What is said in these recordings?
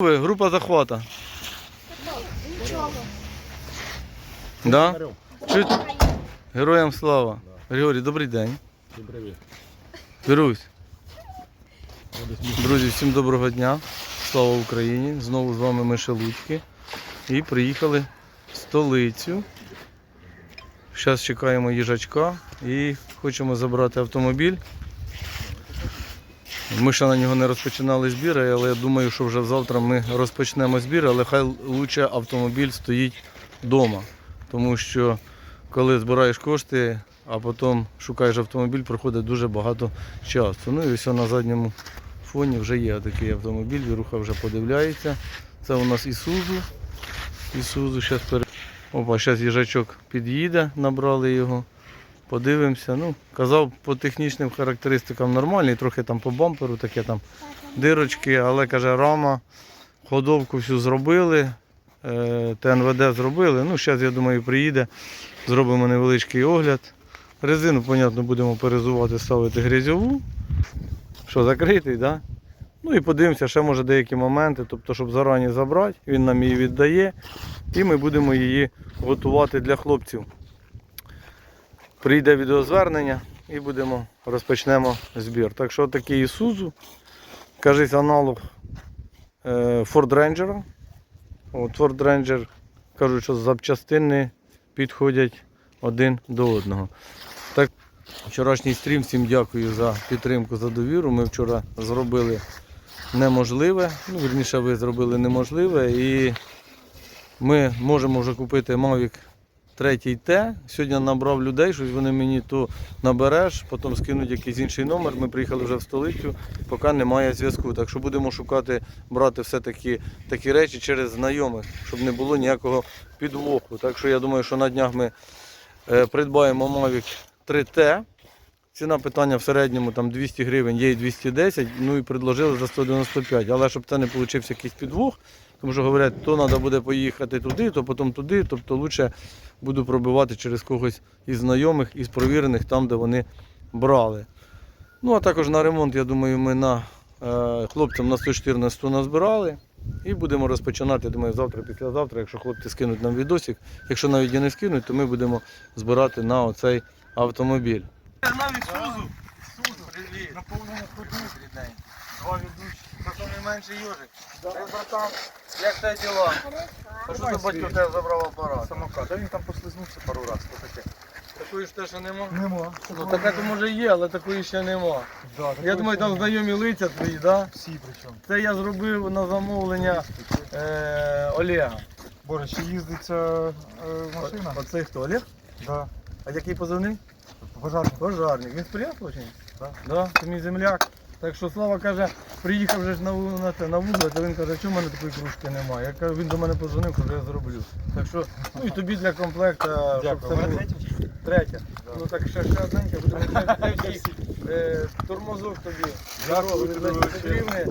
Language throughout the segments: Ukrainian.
Група захвата. Да? Чуть... Героям слава. Григорій, добрий день. Берусь. Друзі, всім доброго дня. Слава Україні. Знову з вами ми Шелудьки. І приїхали в столицю. Зараз чекаємо їжачка і хочемо забрати автомобіль. Ми ще на нього не розпочинали збір, але я думаю, що вже завтра ми розпочнемо збір, але хай лучше автомобіль стоїть вдома. Тому що коли збираєш кошти, а потім шукаєш автомобіль, проходить дуже багато часу. Ну і ось на задньому фоні вже є такий автомобіль, Віруха вже подивляється. Це у нас Ісузу. Ісузу, зараз пере... Опа, зараз їжачок під'їде, набрали його. Подивимося. Ну, казав, по технічним характеристикам нормальний, трохи там по бамперу, таке там дирочки, але каже, рама, ходовку всю зробили, е, ТНВД зробили. Ну, зараз, я думаю, приїде, зробимо невеличкий огляд. Резину, понятно, будемо перезувати, ставити грязьову. Що, закритий, так? Да? Ну і подивимося, ще може деякі моменти, тобто, щоб зарані забрати, він нам її віддає, і ми будемо її готувати для хлопців прийде відеозвернення і будемо розпочнемо збір. Так що такий Ісузу, кажись, аналог е, Ford Ranger. От Ford Ranger кажуть, що запчастини підходять один до одного. Так, вчорашній стрім, всім дякую за підтримку, за довіру. Ми вчора зробили неможливе, ну, вірніше, ви зробили неможливе і ми можемо вже купити Mavic третій Т. Сьогодні набрав людей, щось вони мені то набереш, потім скинуть якийсь інший номер. Ми приїхали вже в столицю, поки немає зв'язку. Так що будемо шукати, брати все-таки такі речі через знайомих, щоб не було ніякого підвоху. Так що я думаю, що на днях ми е, придбаємо Mavic 3T. Ціна питання в середньому там 200 гривень, є і 210, ну і предложили за 195. Але щоб це не вийшов якийсь підвох, тому що говорять, то треба буде поїхати туди, то потім туди. Тобто краще буду пробивати через когось із знайомих, із провірених там, де вони брали. Ну а також на ремонт, я думаю, ми на е, хлопцям на 114 назбирали. І будемо розпочинати, я думаю, завтра, післязавтра, якщо хлопці скинуть нам відосик. Якщо навіть і не скинуть, то ми будемо збирати на оцей автомобіль. Навіть Сузу. Привіт. На повному ходу. Два ведучі. Це найменший йожик. Ти, братан, як те діла? А що за батько в тебе забрав апарат? Самокат. Да він там послизнувся пару разів. То таке. Такої ж те, що нема? Нема. Ну таке то може є, але такої ще нема. Да, Я думаю, там знайомі лиця твої, да? Всі причому. Це я зробив на замовлення е, Олега. Боже, ще їздить ця е, машина? Оцей хто, Олег? Да. А який позивний? Пожарник. Пожарник. Він з чи ні? Да. Да, це мій земляк. Так що Слава каже, приїхав вже ж на, на, це, на вугле, то він каже, чому в мене такої кружки немає. Я кажу, він до мене подзвонив, каже, я зроблю. Так що, ну і тобі для комплекта, щоб це було. Третя. Ну так ще ще одненька, третій. Е, Тормозок тобі. Дякую, гривни.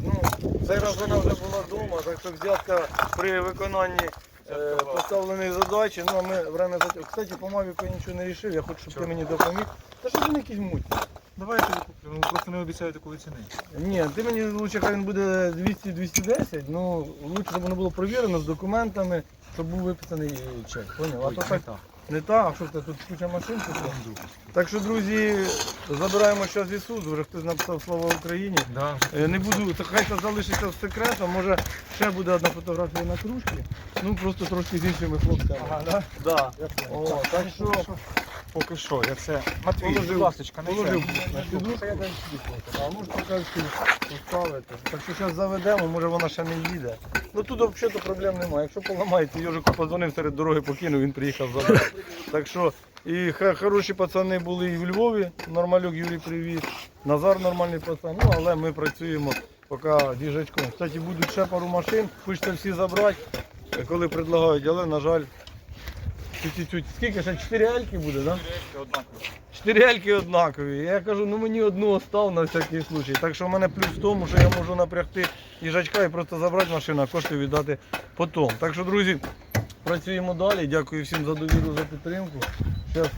Ну, цей раз вона вже була вдома, так що взятка при виконанні е, поставленої задачі. Ну, а ми время за Кстати, по Мавіку я нічого не вирішив, я хочу, щоб ти мені допоміг. Та що він якийсь муть. Давай я куплю. Ну просто не обіцяю такої ціни. Ні, ти мені лучше, хай він буде 200-210, ну лучше, щоб воно було провірено з документами, щоб був виписаний чек. Поняв? А Ой, то не так так. не так, а що це тут куча машин. чи що? Так що, друзі, забираємо зараз Ісузу, вже хтось написав Слава Україні. Да. Е, Не буду, це хай це залишиться в секретом, може ще буде одна фотографія на кружці, ну просто трошки з іншими хлопцями. Ага, да? Да. О, так що Поки що, я це. Матвій, будь ласточка, не положив це. я дам а може покажете поставити. Так що зараз заведемо, може вона ще не їде. Ну тут взагалі проблем немає. Якщо поламаєте, Йожику подзвонив серед дороги, покинув, він приїхав забрав. Так що і хороші пацани були і в Львові, нормалюк Юрій привіз, Назар нормальний пацан, ну але ми працюємо поки діжачком. Кстати, будуть ще пару машин, хочеться всі забрати, коли предлагають, але на жаль. Чуть-чуть. Скільки ще? 4 альки буде, так? Да? Однаково. Чотири альки однакові. Я кажу, ну мені одну остав на всякий случай. Так що в мене плюс в тому, що я можу напрягти їжачка і просто забрати машину, а кошти віддати потім. Так що, друзі, працюємо далі. Дякую всім за довіру, за підтримку. Зараз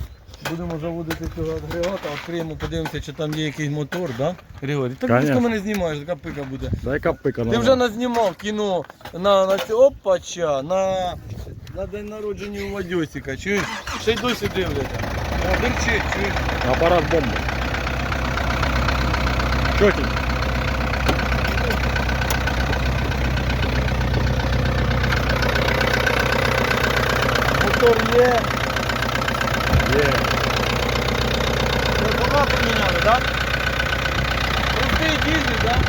Будемо заводити цього агрегата, відкриємо, подивимося, чи там є якийсь мотор, да? Григорій? Так Конечно. близько мене знімаєш, така пика буде. Дай капика Ти вже назнімав кіно на, на цю опача, на, на день народження у Вадьосика, чуєш? Ще й досі дивляться. О, дерчить, чуєш? Апарат бомба. Чотінь. Мотор є. Є. Прибора поміняли, так? Простий дізель, так?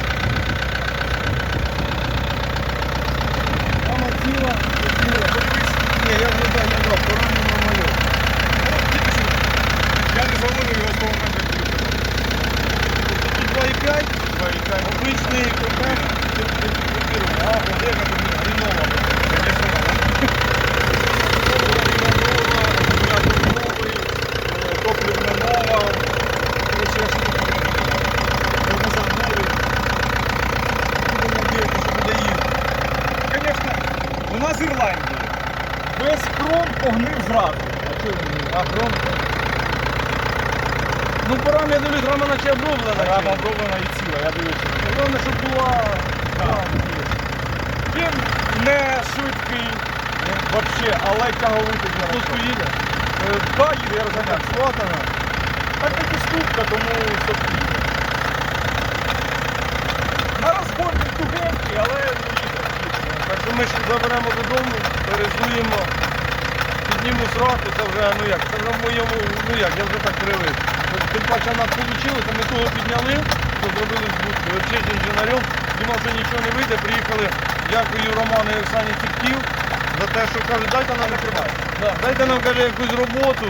Ну, порам, я дивлюсь, рама наче оброблена. Рама оброблена і ціла, я дивлюся. Головне, щоб була... Так. Він не швидкий, вообще, але тяговитий Тут поїде. Е, Да, їде, я розганяв. Сватана. Так таки ступка, тому стоп їде. На розгон він тугенький, але їде. Так що ми ж заберемо додому, перезуємо, підніму сраку, це вже, ну як, це вже в моєму, ну як, я вже так привик. Тим паче нас вийшло, ми того підняли, то зробили. Вчить інженером, думав, що нічого не вийде, приїхали, дякую Роману і Оксані Ціпків за те, що кажуть, дайте нам, да, дайте нам каже, якусь роботу.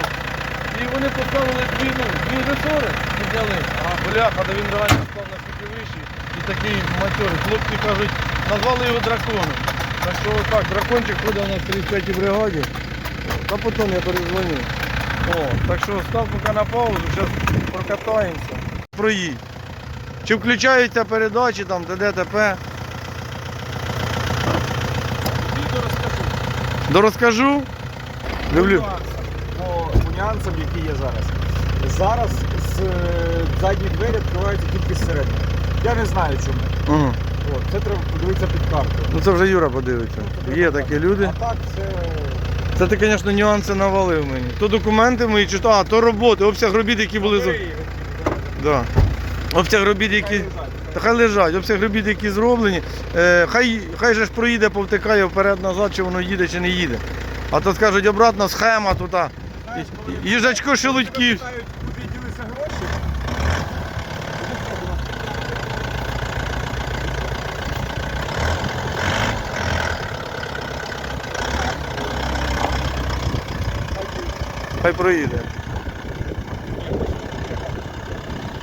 І вони поставили дві, ну, дві ресори, підняли. А бляха, да він реально став на вищий. І такий матьорий. Хлопці кажуть, назвали його драконом. Так що так, дракончик ходить у нас в 35-й бригаді. Та потім я перезвоню. О, так що став поки на паузу, зараз прокатаємося. Проїдь. Чи включаються передачі там, ДДТП? Дорозкажу. Люблю. По, нюансам, які є зараз. Зараз з е, задні двері відкриваються тільки зсередини. Я не знаю чому. Угу. От, це треба подивитися під картою. Ну це вже Юра подивиться. Є такі люди. А так це. Це ти, звісно, нюанси навалив мені. То документи мої, чи то, а, то роботи, обсяг робіт, які були за. Да. Обсяг робіт, які. Та хай лежать, обсяг робіт, які зроблені. Е, хай, хай же ж проїде, повтикає вперед-назад, чи воно їде, чи не їде. А то скажуть, обратна схема тут. Їжачко шелудьків. Питають, куди ділися гроші. Хай проїде.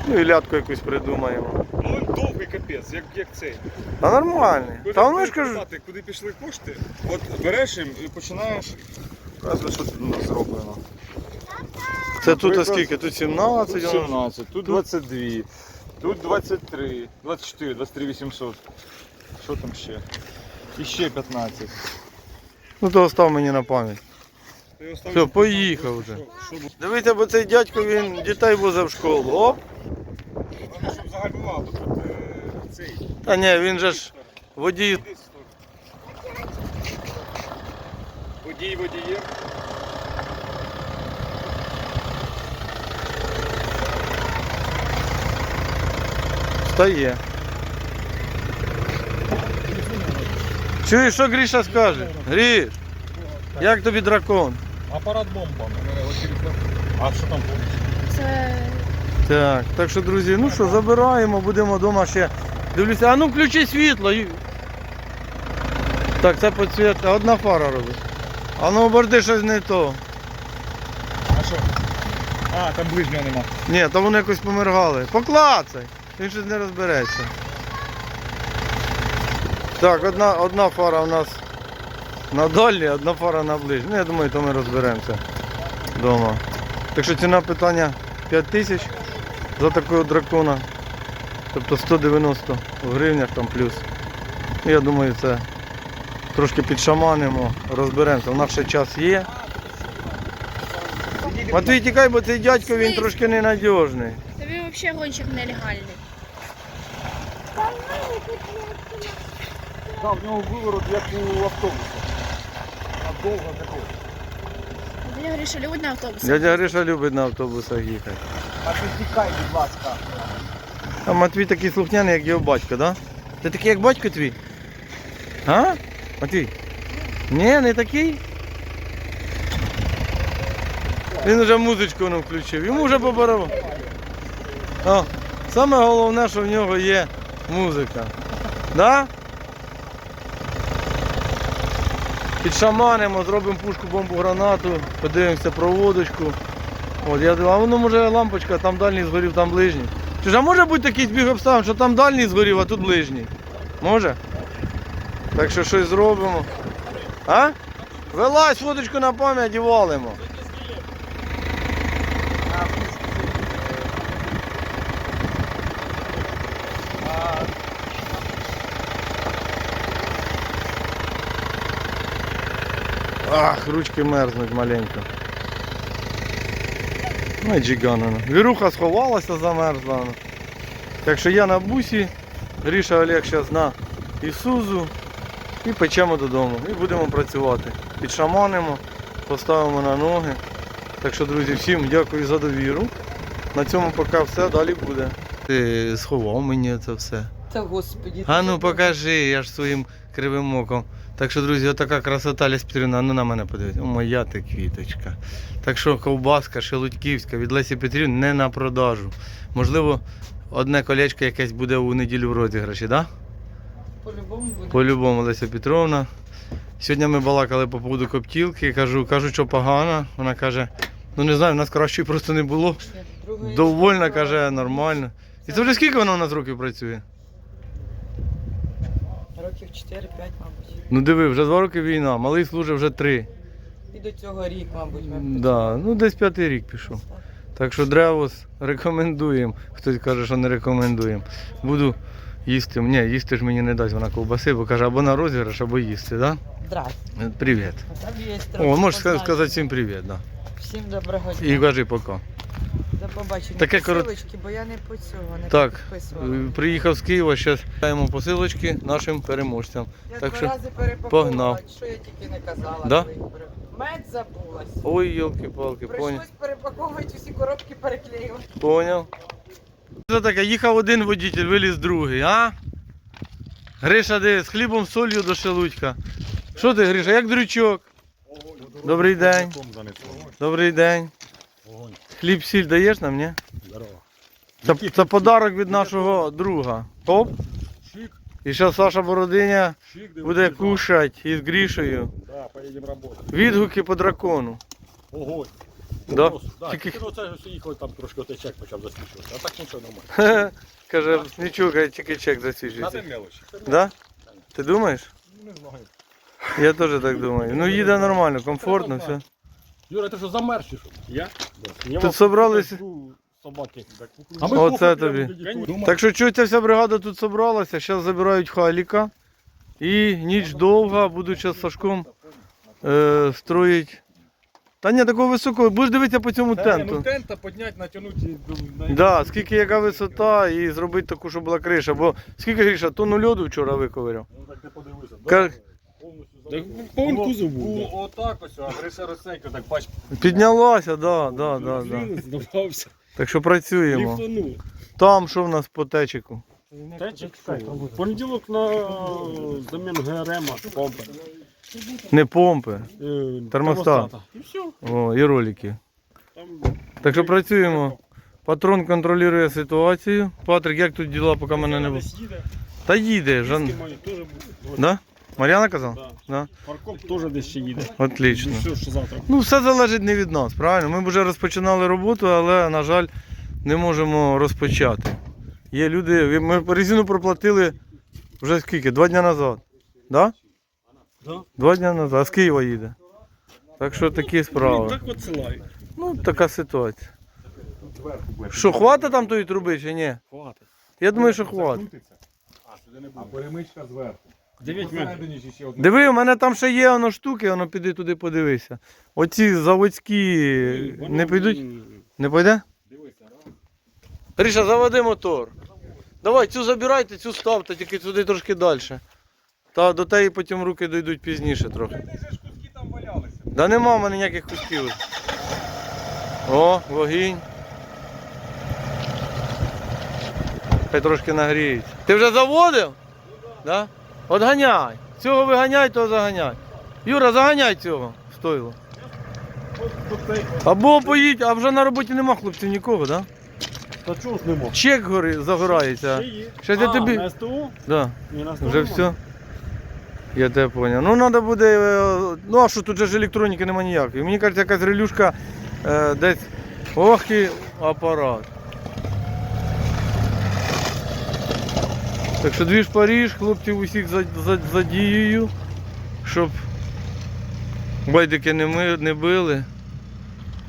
Ну і лятку якусь придумаємо. Ну він довгий капець, як, як цей. Та нормальний. Та воно ж кажу. Питати, куди пішли кошти, от береш їм і починаєш. Разве що тут у нас зроблено. Це тут а скільки? Тут 17, Тут 17, тут 22, тут 23, 24, 23 800. Що там ще? І ще 15. Ну то остав мені на пам'ять. Все, поїхав вже. Дивіться, бо цей дядько він дітей возив в школу. Оп. Щоб загальмував, бо тут е, цей. Та ні, він же ж водій. Водій водієм. Стає. Чуєш, що Гріша скаже? Гріш, як тобі дракон? Апарат бомба. А що там повністю? Це Так, так що, друзі, ну що, забираємо, будемо вдома ще. Дивлюся, а ну включи світло. Так, це підсвітка, одна фара робить. А ну оберти щось не то. А що? А, там ближнього нема. Ні, там вони якось помиргали. Поклацай, він щось не розбереться. Так, одна, одна фара у нас на дальній, одна фара на ближній. Ну, я думаю, то ми розберемося вдома. Так що ціна питання 5 тисяч за такого дракона. Тобто 190 в гривнях там плюс. Я думаю, це трошки підшаманимо, розберемося. У нас ще час є. Матвій, тікай, бо цей дядько він трошки ненадіжний. Та він взагалі гонщик нелегальний. Да, в нього виворот як у автобуса. Довго такого. Дядя Гриша любить на автобусі. Дядя Гриша любить на автобусах їхати. А ти тікай, будь ласка. А Матвій такий слухняний, як його батько, да? Ти такий, як батько твій? А? Матвій? Ні, не такий. Він вже музичку не включив. Йому вже по барабану. О, саме головне, що в нього є музика. Да? Підшаманимо, зробимо пушку, бомбу, гранату, подивимося проводочку. От, я думаю, а воно може лампочка, там дальній згорів, там ближній. Чи ж а може бути такий збіг обставин, що там дальній згорів, а тут ближній? Може? Так що щось зробимо. А? Вилазь водочку на пам'ять і валимо. Ах, ручки мерзнуть маленько. Ну і джиганина. Віруха сховалася, замерзла. Так що я на бусі, Гріша Олег зараз на Ісузу і печемо додому. І будемо працювати. Підшаманимо, поставимо на ноги. Так що, друзі, всім дякую за довіру. На цьому поки все, далі буде. Ти сховав мені це все. Та господі. А ну покажи, я ж своїм кривим оком. Так що, друзі, отака красота Леся Петрівна, ну на мене подивись. О, моя ти квіточка. Так що ковбаска шелудьківська від Лесі Петрівни не на продажу. Можливо, одне колечко якесь буде у неділю в розіграші, так? Да? По-любому буде. По-любому, Леся Петровна. Сьогодні ми балакали по поводу коптілки. Кажу, кажу, що погано. Вона каже, ну не знаю, в нас кращої просто не було. Довольна, каже, нормально. І це вже скільки вона у нас років працює? Років 4-5, мабуть. Ну диви, вже два роки війна, малий служить вже три. І до цього рік, мабуть, ми Да, ну десь п'ятий рік пішов. Так що древос рекомендуємо. Хтось каже, що не рекомендуємо. Буду їсти. Ні, їсти ж мені не дасть вона ковбаси, бо каже, або на розіграш, або їсти, да? Здрасте. Е, Привіт. О, можеш сказати всім привіт, да. Всім доброго дня. І кажи пока. До побачення. Таке корот- Посилочки, бо я не по цього, не Так, підписувала. Приїхав з Києва, зараз даємо посилочки нашим переможцям. Я так два що рази перепаковувала, погнав. що я тільки не казала. Да? коли пере- Мед забулась. Ой, йолки-палки, поняв. Прийшлось перепаковувати усі коробки, переклеювати. Поняв. Що таке? Їхав один водитель, виліз другий, а? Гриша де з хлібом солью до шелудька. Що ти, Гриша, як дрючок? Добрий день. Добрий день. Хліб сіль даєш нам, ні? Здорово. Це, це подарок від нашого друга. Оп. Шик, І зараз Саша Бородиня шик, диви, буде пізно. кушати із Грішею. Да, поїдемо працювати. Відгуки по дракону. Огонь. Да? Просто, Да, Тільки- тільки... ну, це ж їхали, там трошки отечек почав засвічувати. А так нічого нормально. Каже, нічого, тільки чек засвіжується. мелочі. Да? Ти думаєш? Не знаю. Я теж так думаю. Ну їде нормально, комфортно, все. Юра, ти що замерз чи що? Я? Да. Тут собрались- Собаки. А ми Оце тобі. Так що чується вся бригада тут зібралася, зараз забирають халіка. І ніч довга, зараз з Сашком е, строїть. Та ні, такого високого, будеш дивитися по цьому Ну, тенту. тента підняти, натягнути. на- Да, скільки яка висота і зробити таку, щоб була криша. Бо скільки гріша, тонну льоду вчора виковиряв. Ну так ти подивися. Ка- Так повен кузов був. Отак ось, а Гриша Росейко так бач. Да, да, да, да. Він здавався. Так що працюємо. Ліфтанув. Там що в нас по течику? Течик. Понеділок на заміну ГРМ, помпи. Не помпи, е, Термостат. І все. о, і ролики. Там Так що працюємо. Патрон контролює ситуацію. Патрик, як тут діла, поки мене не було? десь їде. Та їде, Жан... Мої теж був. Да? Мар'яна казала? Да. Да. Паркоп теж десь ще їде. Отлично. Ну все, що завтра. Ну, все залежить не від нас, правильно? Ми б вже розпочинали роботу, але, на жаль, не можемо розпочати. Є люди, ми резину проплатили вже скільки? Два дні назад. Да? Да. Два дні назад. А з Києва їде. Так що такі справи. так відсилають. Ну, така ситуація. Що, хватить там тої труби чи ні? Хватить. Я думаю, що хватить. А перемичка зверху. 9 метрів. Ще одне. Диви, у мене там ще є воно штуки, воно піди туди подивися. Оці заводські не підуть? Не пойде? Дивися, раз. Гриша, заводи мотор. Давай, цю забирайте, цю ставте, тільки туди трошки далі. Та до теї потім руки дійдуть пізніше трохи. Де ж куски там валялися? Да нема в мене ніяких кусків. О, вогінь. Хай трошки нагріється. Ти вже заводив? Да? От ганяй. Цього виганяй, того заганяй. Юра, заганяй цього. Стойло. Або поїдь, а вже на роботі нема хлопців нікого, да? Та чого ж нема? Чек гори, загорається. Ще є. Щас я А, тобі- на СТО? Да. Ні, на Вже нема. все. Я тебе поняв. Ну треба буде. е, Ну а що тут же ж електроніки нема ніякої. Мені кажеться, якась релюшка е, десь. Ох і апарат. Так що двіж Паріж, хлопців усіх за- за- задіюю, щоб байдики не, ми, не били.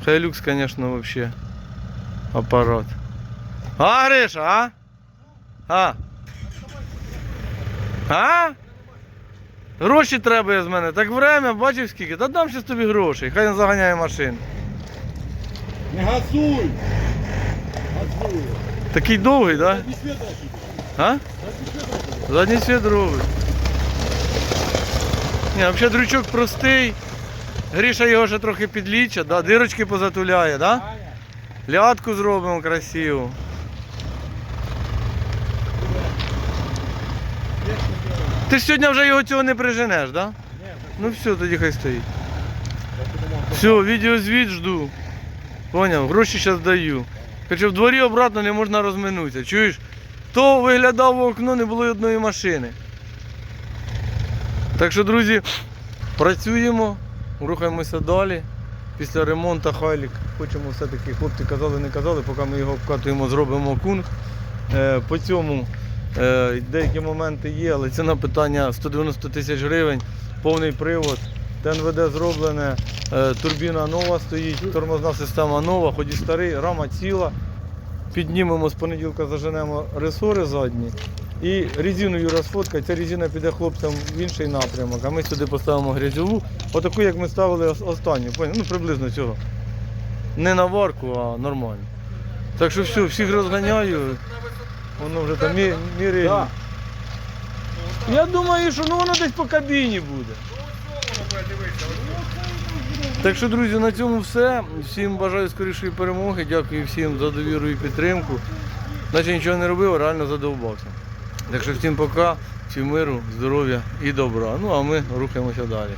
Хайлюкс, звісно, взагалі. Апарат. А, Гриша, а? А? А? Гроші треба з мене. Так время, бачив скільки? Та дам щас тобі грошей, хай не заганяє машину. Не газуй! Газуй! Такий довгий, так? Да? А? Задній світ робить. Ні, взагалі дрючок простий. Гріша його ще трохи підлічить, да? дирочки позатуляє, да? Лятку зробимо красиву. Ти ж сьогодні вже його цього не приженеш, так? да? Ну все, тоді хай стоїть. Все, відеозвіт жду. Поняв, гроші зараз даю. Хоча в дворі обратно не можна розминутися. Чуєш? Хто виглядав в окно, не було одної машини. Так що, друзі, працюємо, рухаємося далі. Після ремонту Хайлік хочемо все-таки, хлопці казали, не казали, поки ми його обкатуємо, зробимо кунг. Е, по цьому е, деякі моменти є, але ціна питання 190 тисяч гривень, повний привод. ТНВД зроблене, е, турбіна нова стоїть, тормозна система нова, хоч і старий, рама ціла. Піднімемо з понеділка, заженемо ресори задні. І резиною розфоткать, ця резина піде хлопцям в інший напрямок, а ми сюди поставимо грязьову, отаку, як ми ставили останню, ну приблизно цього. Не на варку, а нормально. Так що все, всіх розганяю, воно вже там мі- міряє. Да. Я думаю, що ну воно десь по кабіні буде. Так що, друзі, на цьому все. Всім бажаю скорішої перемоги. Дякую всім за довіру і підтримку. Наче нічого не робив, реально задовбався. Так що всім пока, всім миру, здоров'я і добра. Ну а ми рухаємося далі.